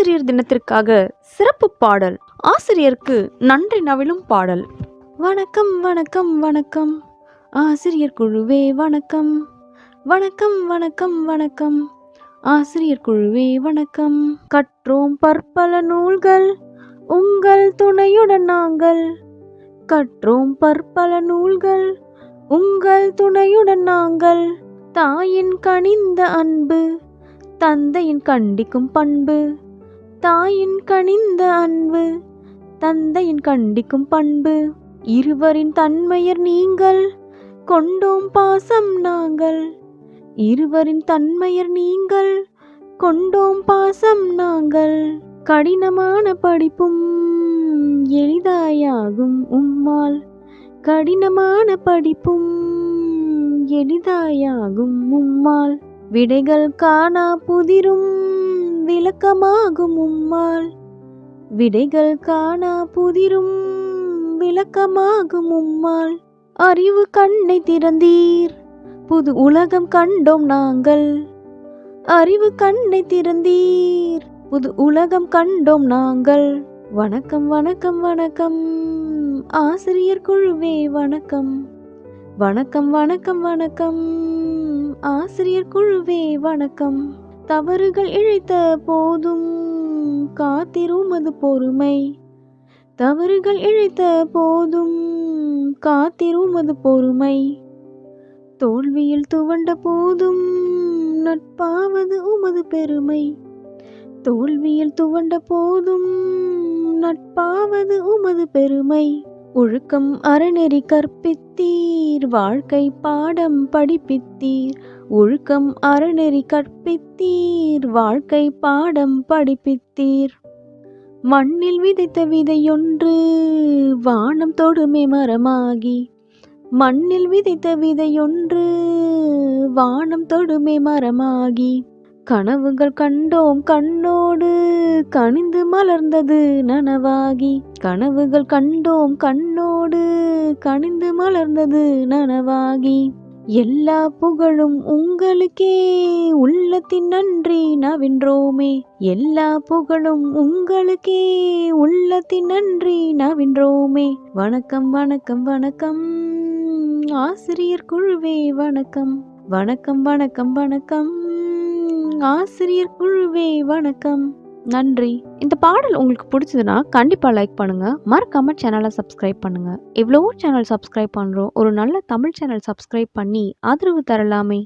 ஆசிரியர் தினத்திற்காக சிறப்பு பாடல். ஆசிரியருக்கு நன்றி நவிலும் பாடல். வணக்கம் வணக்கம் வணக்கம். ஆசிரியர் குழுவே வணக்கம். வணக்கம் வணக்கம் வணக்கம். ஆசிரியர் குழுவே வணக்கம். கற்றோம் பற்பல நூல்கள். உங்கள் துணையுடன் நாங்கள். கற்றோம் பற்பல நூல்கள். உங்கள் துணையுடன் நாங்கள். தாயின் கனிந்த அன்பு. தந்தையின் கண்டிக்கும் பண்பு. தாயின் கனிந்த அன்பு தந்தையின் கண்டிக்கும் பண்பு இருவரின் தன்மையர் நீங்கள் கொண்டோம் பாசம் நாங்கள். இருவரின் தன்மையர் நீங்கள் கொண்டோம் பாசம் நாங்கள். கடினமான படிப்பும் எளிதாயாகும் உம்மால். கடினமான படிப்பும் எளிதாயாகும் உம்மால். விடைகள் காணா புதிரும் விளக்கமாகும் உம்மால். விடைகள் காணா புதிரும் விளக்கமாகும் உம்மால். அறிவு கண்ணை திறந்தீர் புது உலகம் கண்டோம் நாங்கள். அறிவு கண்ணை திறந்தீர் புது உலகம் கண்டோம் நாங்கள். வணக்கம் வணக்கம் வணக்கம். ஆசிரியர் குழுவே வணக்கம். வணக்கம் வணக்கம் வணக்கம். ஆசிரியர் குழுவே வணக்கம். தவறுகள் இழைத்த போதும் காத்திருமது பொறுமை. தவறுகள் இழைத்த போதும் காத்திருமது பொறுமை. தோல்வியில் துவண்ட போதும் நட்பாவது உமது பெருமை. தோல்வியில் துவண்ட போதும் நட்பாவது உமது பெருமை. ஒழுக்கம் அறநெறி கற்பித்தீர் வாழ்க்கை பாடம் படிப்பித்தீர். ஒழுக்கம் அறநெறி கற்பித்தீர் வாழ்க்கை பாடம் படிப்பித்தீர். மண்ணில் விதைத்த விதையொன்று வானம் தொடுமே மரமாகி. மண்ணில் விதைத்த விதையொன்று வானம் தொடுமே மரமாகி. கனவுகள் கண்டோம் கண்ணோடு கனிந்து மலர்ந்தது நனவாகி. கனவுகள் கண்டோம் கண்ணோடு கனிந்து மலர்ந்தது நனவாகி. எல்லா புகழும் உங்களுக்கே உள்ளத்தின் நன்றி நவின்றோமே. எல்லா புகழும் உங்களுக்கே உள்ளத்தின் நன்றி நவின்றோமே. வணக்கம் வணக்கம் வணக்கம். ஆசிரியர் குழுவே வணக்கம். வணக்கம் வணக்கம் வணக்கம். ஆசிரியர் குழுவே வணக்கம். நன்றி. இந்த பாடல் உங்களுக்கு பிடிச்சதுன்னா கண்டிப்பாக லைக் பண்ணுங்கள் மறக்காம சேனலை சப்ஸ்கிரைப் பண்ணுங்கள் எவ்வளவோ சேனல் சப்ஸ்கிரைப் பண்ணுறோம் ஒரு நல்ல தமிழ் சேனல் சப்ஸ்கிரைப் பண்ணி ஆதரவு தரலாமே.